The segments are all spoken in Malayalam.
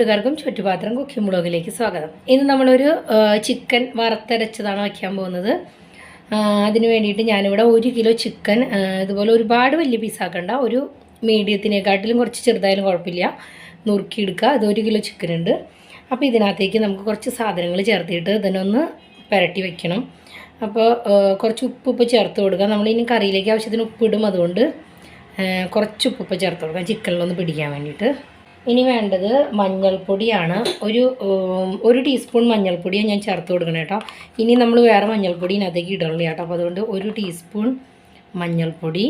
കൂട്ടുകാർക്കും ചുറ്റുപാത്രം കുക്കിംഗ് ബ്ലോഗിലേക്ക് സ്വാഗതം. ഇന്ന് നമ്മളൊരു ചിക്കൻ വറുത്തരച്ചതാണ് വയ്ക്കാൻ പോകുന്നത്. അതിന് വേണ്ടിയിട്ട് ഞാനിവിടെ ഒരു കിലോ ചിക്കൻ ഇതുപോലെ ഒരുപാട് വലിയ പീസാക്കണ്ട ഒരു മീഡിയത്തിനെക്കാട്ടിലും കുറച്ച് ചെറുതായാലും കുഴപ്പമില്ല. നുറുക്കിയെടുക്കുക. അത് ഒരു കിലോ ചിക്കൻ ഉണ്ട്. അപ്പോൾ ഇതിനകത്തേക്ക് നമുക്ക് കുറച്ച് സാധനങ്ങൾ ചേർത്തിട്ട് ഇതിനൊന്ന് പുരട്ടി വെക്കണം. അപ്പോൾ കുറച്ച് ഉപ്പ് ഉപ്പ് ചേർത്ത് കൊടുക്കുക. നമ്മൾ ഇനി കറിയിലേക്ക് ആവശ്യത്തിന് ഉപ്പിടും അതുകൊണ്ട് കുറച്ച് ഉപ്പ് ചേർത്ത് കൊടുക്കാം ചിക്കനിലൊന്ന് പിടിക്കാൻ വേണ്ടിയിട്ട്. ഇനി വേണ്ടത് മഞ്ഞൾപ്പൊടിയാണ്. ഒരു ഒരു ടീസ്പൂൺ മഞ്ഞൾപ്പൊടിയാണ് ഞാൻ ചേർത്ത് കൊടുക്കണം കേട്ടോ ഇനി നമ്മൾ വേറെ മഞ്ഞൾപ്പൊടി ഇതിനകത്തേക്ക് ഇടുള്ളൂ കേട്ടോ അപ്പോൾ അതുകൊണ്ട് ഒരു ടീസ്പൂൺ മഞ്ഞൾപ്പൊടി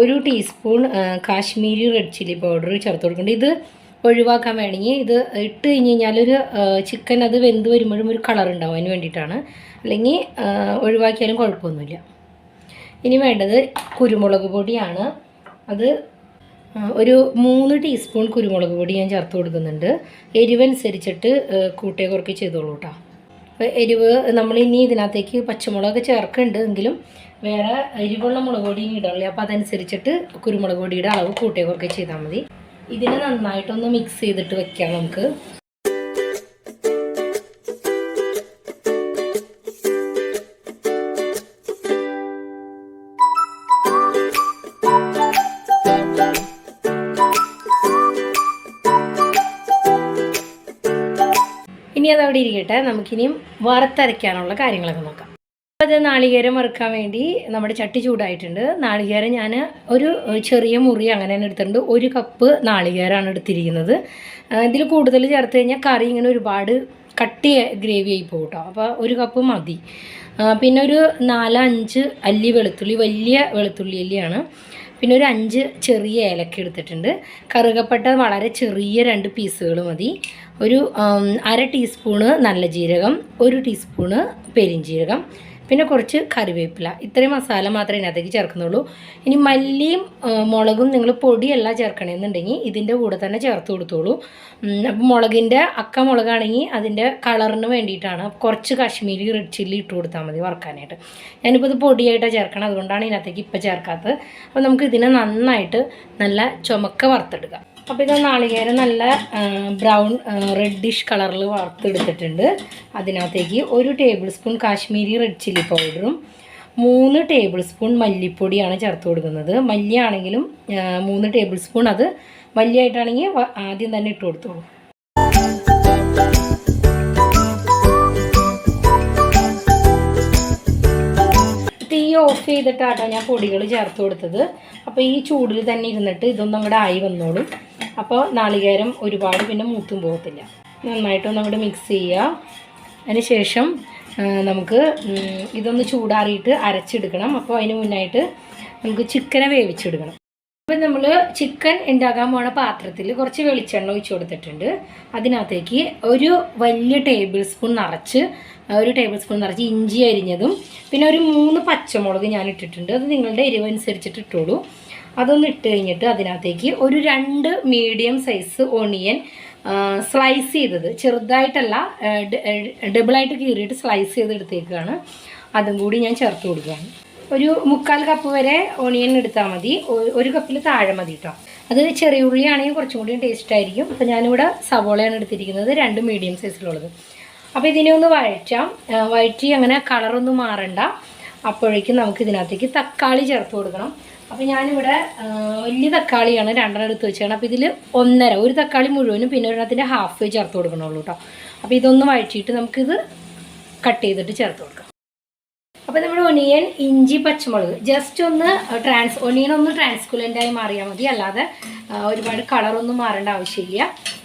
ഒരു teaspoon Kashmiri red chilli powder ചേർത്ത് കൊടുക്കുന്നുണ്ട് ഇത് ഒഴിവാക്കാൻ വേണമെങ്കിൽ ഇത് ഇട്ട് കഴിഞ്ഞ് കഴിഞ്ഞാൽ ഒരു ചിക്കൻ അത് വെന്ത് വരുമ്പോഴും ഒരു കളർ ഉണ്ടാവും അതിന് വേണ്ടിയിട്ടാണ്. അല്ലെങ്കിൽ ഒഴിവാക്കിയാലും കുഴപ്പമൊന്നുമില്ല. ഇനി വേണ്ടത് കുരുമുളക് പൊടിയാണ്. അത് ഒരു മൂന്ന് ടീസ്പൂൺ കുരുമുളക് പൊടി ഞാൻ ചേർത്ത് കൊടുക്കുന്നുണ്ട്. എരിവനുസരിച്ചിട്ട് കൂട്ടേ കുറക്കി ചെയ്തോളൂ കേട്ടോ അപ്പോൾ എരിവ് നമ്മൾ ഇനി ഇതിനകത്തേക്ക് പച്ചമുളക് ചേർക്കുന്നുണ്ട് എങ്കിലും വേറെ എരിവുള്ള മുളക് പൊടി ഇടണില്ല അപ്പോൾ അതനുസരിച്ചിട്ട് കുരുമുളക് പൊടിയുടെ അളവ് കൂട്ടേ കുറക്കി ചെയ്താൽ മതി. ഇതിനെ നന്നായിട്ടൊന്ന് മിക്സ് ചെയ്തിട്ട് വെക്കാം നമുക്ക്. ഇനി അതവിടെ ഇരിക്കട്ടെ. നമുക്കിനിയും വറുത്തരയ്ക്കാനുള്ള കാര്യങ്ങളൊക്കെ നോക്കാം. അപ്പോൾ അത് നാളികേരം വറുക്കാൻ വേണ്ടി നമ്മുടെ ചട്ടി ചൂടായിട്ടുണ്ട്. നാളികേരം ഞാൻ ഒരു ചെറിയ മുറി അങ്ങനെ തന്നെ എടുത്തിട്ടുണ്ട്. ഒരു കപ്പ് നാളികേരമാണ് എടുത്തിരിക്കുന്നത്. ഇതിൽ കൂടുതൽ ചേർത്ത് കഴിഞ്ഞാൽ കറി ഇങ്ങനെ ഒരുപാട് കട്ടി ഗ്രേവി ആയി പോകും കേട്ടോ അപ്പോൾ ഒരു കപ്പ് മതി. പിന്നെ ഒരു നാലഞ്ച് അല്ലി വെളുത്തുള്ളി വലിയ വെളുത്തുള്ളി അല്ലിയാണ്. പിന്നെ ഒരു അഞ്ച് ചെറിയ ഏലക്ക എടുത്തിട്ടുണ്ട്. കറുകപ്പെട്ട വളരെ ചെറിയ രണ്ട് പീസുകൾ മതി. ഒരു അര ടീസ്പൂണ് നല്ല ജീരകം ഒരു ടീസ്പൂണ് പെരിഞ്ജീരകം പിന്നെ കുറച്ച് കറിവേപ്പില. ഇത്രയും മസാല മാത്രമേ ഇതിനകത്തേക്ക് ചേർക്കുന്നുള്ളൂ. ഇനി മല്ലിയും മുളകും നിങ്ങൾ പൊടിയല്ല ചേർക്കണമെന്നുണ്ടെങ്കിൽ ഇതിന്റെ കൂടെ തന്നെ ചേർത്ത് കൊടുത്തോളൂ. അപ്പോൾ അപ്പം മുളകിന്റെ അക്ക മുളകാണെങ്കിൽ അതിന്റെ കളറിന് വേണ്ടിയിട്ടാണ്. കുറച്ച് കാശ്മീരി റെഡ് ചില്ലി ഇട്ട് കൊടുത്താൽ മതി വറുക്കാനായിട്ട്. ഞാനിപ്പോൾ ഇത് പൊടിയായിട്ടാണ് ചേർക്കണം അതുകൊണ്ടാണ് ഇതിനകത്തേക്ക് ഇപ്പോൾ ചേർക്കാത്തത്. അപ്പോൾ നമുക്ക് ഇതിനെ നന്നായിട്ട് നല്ല ചുമക്ക വറുത്തെടുക്കാം. അപ്പോൾ ഇത് നാളികേരം നല്ല ബ്രൗൺ റെഡിഷ് കളറിൽ വറുത്തെടുത്തിട്ടുണ്ട്. അതിനകത്തേക്ക് ഒരു tablespoon Kashmiri red chilli പൗഡറും മൂന്ന് ടേബിൾ സ്പൂൺ മല്ലിപ്പൊടിയാണ് ചേർത്ത് കൊടുക്കുന്നത്. മല്ലിയാണെങ്കിലും മൂന്ന് ടേബിൾ സ്പൂൺ അത് മല്ലിയായിട്ടാണെങ്കിൽ ആദ്യം തന്നെ ഇട്ട് കൊടുത്തോളൂ. ഓഫ് ചെയ്തിട്ടാട്ടോ ഞാൻ പൊടികൾ ചേർത്ത് കൊടുത്തത്. അപ്പോൾ ഈ ചൂടിൽ തന്നെ ഇരുന്നിട്ട് ഇതൊന്നും കൂടെ ആയി വന്നോളും. അപ്പോൾ നാളികേരം ഒരുപാട് പിന്നെ മൂത്തും പോകത്തില്ല. നന്നായിട്ടൊന്ന് അങ്ങോട്ട് മിക്സ് ചെയ്യുക. അതിന് ശേഷം നമുക്ക് ഇതൊന്ന് ചൂടാറിയിട്ട് അരച്ചെടുക്കണം. അപ്പോൾ അതിന് മുന്നായിട്ട് നമുക്ക് ചിക്കനെ വേവിച്ചെടുക്കണം അപ്പം നമ്മൾ ചിക്കൻ ഉണ്ടാക്കാൻ പോണ പാത്രത്തിൽ കുറച്ച് വെളിച്ചെണ്ണ ഒഴിച്ച് കൊടുത്തിട്ടുണ്ട്. അതിനകത്തേക്ക് ഒരു വലിയ ടേബിൾ സ്പൂൺ നിറച്ച് ഒരു ടേബിൾ സ്പൂൺ നിറച്ച് ഇഞ്ചി അരിഞ്ഞതും പിന്നെ ഒരു മൂന്ന് പച്ചമുളക് ഞാൻ ഇട്ടിട്ടുണ്ട്. അത് നിങ്ങളുടെ എരിവനുസരിച്ചിട്ട് ഇട്ടോളൂ. അതൊന്ന് ഇട്ട് കഴിഞ്ഞിട്ട് അതിനകത്തേക്ക് ഒരു രണ്ട് മീഡിയം സൈസ് ഓണിയൻ സ്ലൈസ് ചെയ്തത്. ചെറുതായിട്ടല്ല ഡബിളായിട്ട് കീറിയിട്ട് സ്ലൈസ് ചെയ്ത് എടുത്തേക്കാണ്. അതും കൂടി ഞാൻ ചേർത്ത് കൊടുക്കുകയാണ്. ഒരു മുക്കാൽ കപ്പ് വരെ ഓണിയൻ എടുത്താൽ മതി. ഒരു കപ്പിൽ താഴെ മതി കേട്ടോ അത് ചെറിയ ഉള്ളിയാണെങ്കിൽ കുറച്ചും കൂടി ടേസ്റ്റ് ആയിരിക്കും. അപ്പോൾ ഞാനിവിടെ സവോളയാണ് എടുത്തിരിക്കുന്നത് രണ്ട് മീഡിയം സൈസിലുള്ളത് അപ്പോൾ ഇതിനെ ഒന്ന് വഴറ്റാം. വഴറ്റി അങ്ങനെ കളറൊന്നും മാറണ്ട. അപ്പോഴേക്കും നമുക്ക് ഇതിനകത്തേക്ക് തക്കാളി ചേർത്ത് കൊടുക്കണം. അപ്പോൾ ഞാനിവിടെ വലിയ തക്കാളിയാണ് രണ്ടെണ്ണം എടുത്ത് വെച്ചാണ് അപ്പോൾ ഇതിൽ ഒന്നര ഒരു തക്കാളി മുഴുവനും പിന്നെ ഒരെണ്ണത്തിന്റെ ഹാഫ് ചേർത്ത് കൊടുക്കണുള്ളൂ കേട്ടോ അപ്പോൾ ഇതൊന്ന് വഴറ്റിയിട്ട് നമുക്കിത് കട്ട് ചെയ്തിട്ട് ചേർത്ത് കൊടുക്കാം. അപ്പോൾ നമ്മുടെ ഒനിയൻ ഇഞ്ചി പച്ചമുളക് ജസ്റ്റ് ഒന്ന് ട്രാൻസ് ഒനിയൻ ഒന്ന് ട്രാൻസ്കുലന്റായി മാറിയാൽ മതി. അല്ലാതെ ഒരുപാട് കളറൊന്നും മാറേണ്ട ആവശ്യമില്ല.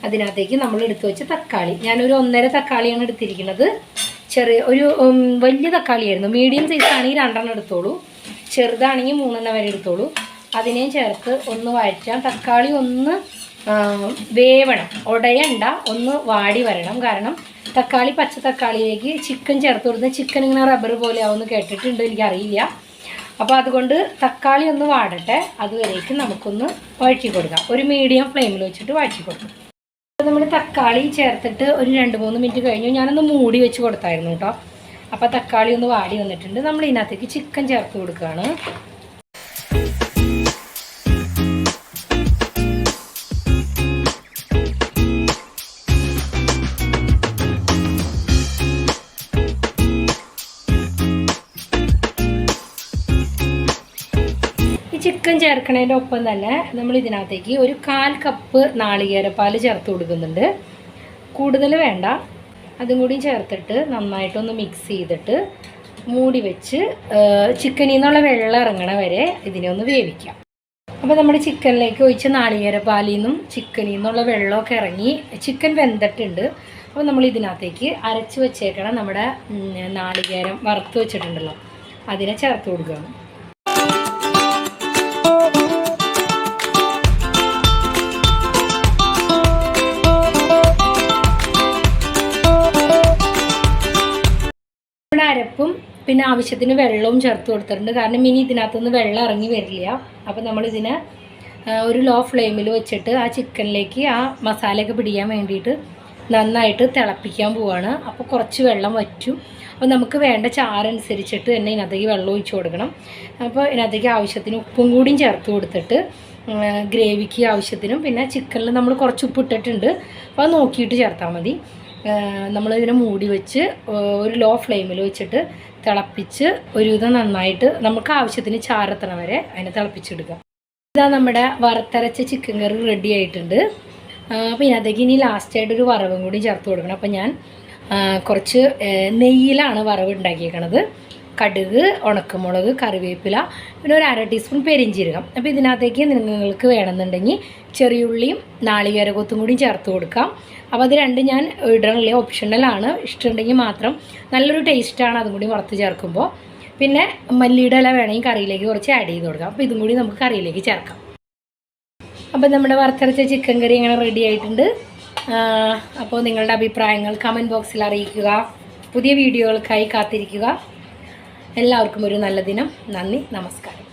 അതിനകത്തേക്ക് നമ്മൾ എടുത്തു വെച്ച തക്കാളി. ഞാനൊരു ഒന്നര തക്കാളിയാണ് എടുത്തിരിക്കുന്നത്. ചെറിയ ഒരു വലിയ തക്കാളിയായിരുന്നു. മീഡിയം സൈസ് ആണെങ്കിൽ രണ്ടെണ്ണം എടുത്തോളൂ. ചെറുതാണെങ്കിൽ മൂന്നെണ്ണം വരെ എടുത്തോളൂ. അതിനെയും ചേർത്ത് ഒന്ന് വഴറ്റാം. തക്കാളി ഒന്ന് വേവണം. ഉടയണ്ട ഒന്ന് വാടി വരണം. കാരണം തക്കാളി പച്ച തക്കാളിയിലേക്ക് ചിക്കൻ ചേർത്ത് കൊടുത്ത് ചിക്കൻ ഇങ്ങനെ റബ്ബർ പോലെ ആവുമെന്ന് കേട്ടിട്ടുണ്ട് എനിക്കറിയില്ല. അപ്പോൾ അതുകൊണ്ട് തക്കാളി ഒന്ന് വാടട്ടെ. അതുവരേക്ക് നമുക്കൊന്ന് വഴറ്റി കൊടുക്കാം. ഒരു മീഡിയം ഫ്ലെയിമിൽ വെച്ചിട്ട് വഴറ്റി കൊടുക്കാം. അപ്പോൾ നമ്മൾ തക്കാളി ചേർത്തിട്ട് ഒരു രണ്ട് മൂന്ന് മിനിറ്റ് കഴിഞ്ഞു. ഞാനൊന്ന് മൂടി വെച്ച് കൊടുത്തായിരുന്നു കേട്ടോ. അപ്പോൾ തക്കാളി ഒന്ന് വാടി വന്നിട്ടുണ്ട്. നമ്മൾ ഇതിനകത്തേക്ക് ചിക്കൻ ചേർത്ത് കൊടുക്കുകയാണ്. ചിക്കൻ ചേർക്കണതിന്റെ ഒപ്പം തന്നെ നമ്മൾ ഇതിനകത്തേക്ക് ഒരു കാൽ കപ്പ് നാളികേരപ്പാൽ ചേർത്ത് കൊടുക്കുന്നുണ്ട്. കൂടുതൽ വേണ്ട. അതും കൂടി ചേർത്തിട്ട് നന്നായിട്ടൊന്ന് മിക്സ് ചെയ്തിട്ട് മൂടി വെച്ച് ചിക്കനിൽ നിന്നുള്ള വെള്ളം ഇറങ്ങണ വരെ ഇതിനെ ഒന്ന് വേവിക്കാം. അപ്പോൾ നമ്മുടെ ചിക്കനിലേക്ക് ഒഴിച്ച നാളികേരപ്പാലിൽ നിന്നും ചിക്കനിൽ നിന്നുള്ള വെള്ളമൊക്കെ ഇറങ്ങി ചിക്കൻ വെന്തിട്ടുണ്ട്. അപ്പോൾ നമ്മൾ ഇതിനകത്തേക്ക് അരച്ച് വെച്ചേക്കണം നമ്മുടെ നാളികേരം വറുത്ത് വെച്ചിട്ടുണ്ടല്ലോ അതിനെ ചേർത്ത് കൊടുക്കുകയാണ്. അരപ്പും പിന്നെ ആവശ്യത്തിന് വെള്ളവും ചേർത്ത് കൊടുത്തിട്ടുണ്ട്. കാരണം ഇനി ഇതിനകത്തുനിന്ന് വെള്ളം ഇറങ്ങി വരില്ല. അപ്പോൾ നമ്മളിതിനെ ഒരു ലോ ഫ്ലെയിമിൽ വെച്ചിട്ട് ആ ചിക്കനിലേക്ക് ആ മസാലയൊക്കെ പിടിക്കാൻ വേണ്ടിയിട്ട് നന്നായിട്ട് തിളപ്പിക്കാൻ പോവാണ്. അപ്പോൾ കുറച്ച് വെള്ളം വറ്റും. അപ്പോൾ നമുക്ക് വേണ്ട ചാറനുസരിച്ചിട്ട് തന്നെ ഇതിനകത്തേക്ക് വെള്ളം ഒഴിച്ചു കൊടുക്കണം. അപ്പോൾ ഇതിനകത്തേക്ക് ആവശ്യത്തിന് ഉപ്പും കൂടിയും ചേർത്ത് കൊടുത്തിട്ട് ഗ്രേവിക്ക് ആവശ്യത്തിനും പിന്നെ ചിക്കനിൽ നമ്മൾ കുറച്ച് ഉപ്പ് ഇട്ടിട്ടുണ്ട്. അപ്പോൾ അത് നോക്കിയിട്ട് ചേർത്താൽ മതി. നമ്മളിതിനെ മൂടി വെച്ച് ഒരു ലോ ഫ്ലെയിമിൽ വെച്ചിട്ട് തിളപ്പിച്ച് ഒരുവിധം നന്നായിട്ട് നമുക്ക് ആവശ്യത്തിന് ചാരത്തണ വരെ അതിനെ തിളപ്പിച്ചെടുക്കാം. ഇതാ നമ്മുടെ വറുത്തരച്ച ചിക്കൻ കറി റെഡി ആയിട്ടുണ്ട്. അപ്പോൾ ഇതിനകത്തേക്ക് ഇനി ലാസ്റ്റായിട്ട് ഒരു വറവും കൂടി ചേർത്ത് കൊടുക്കണം. അപ്പോൾ ഞാൻ കുറച്ച് നെയ്യിലാണ് വറവ് ഉണ്ടാക്കിയേക്കണത്. കടുക് ഉണക്കമുളക് കറിവേപ്പില പിന്നെ ഒരു അര ടീസ്പൂൺ പെരിഞ്ചീരകം. അപ്പോൾ ഇതിനകത്തേക്ക് നിങ്ങൾക്ക് വേണമെന്നുണ്ടെങ്കിൽ ചെറിയുള്ളിയും നാളികേരകൊത്തും കൂടി ചേർത്ത് കൊടുക്കാം. അപ്പോൾ അത് രണ്ട് ഞാൻ ഇടണില്ല? ഓപ്ഷണലാണ് ഇഷ്ടമുണ്ടെങ്കിൽ മാത്രം നല്ലൊരു ടേസ്റ്റാണ് അതും കൂടി വറുത്ത് ചേർക്കുമ്പോൾ. പിന്നെ മല്ലിയുടെ ഇല വേണമെങ്കിൽ കറിയിലേക്ക് കുറച്ച് ആഡ് ചെയ്ത് കൊടുക്കാം. അപ്പോൾ ഇതും കൂടി നമുക്ക് കറിയിലേക്ക് ചേർക്കാം. അപ്പോൾ നമ്മുടെ വറുത്തരച്ച ചിക്കൻ കറി ഇങ്ങനെ റെഡി ആയിട്ടുണ്ട്? അപ്പോൾ നിങ്ങളുടെ അഭിപ്രായങ്ങൾ കമന്റ് ബോക്സിൽ അറിയിക്കുക. പുതിയ വീഡിയോകൾക്കായി കാത്തിരിക്കുക. എല്ലാവർക്കും ഒരു നല്ല ദിനം. നന്ദി നമസ്കാരം.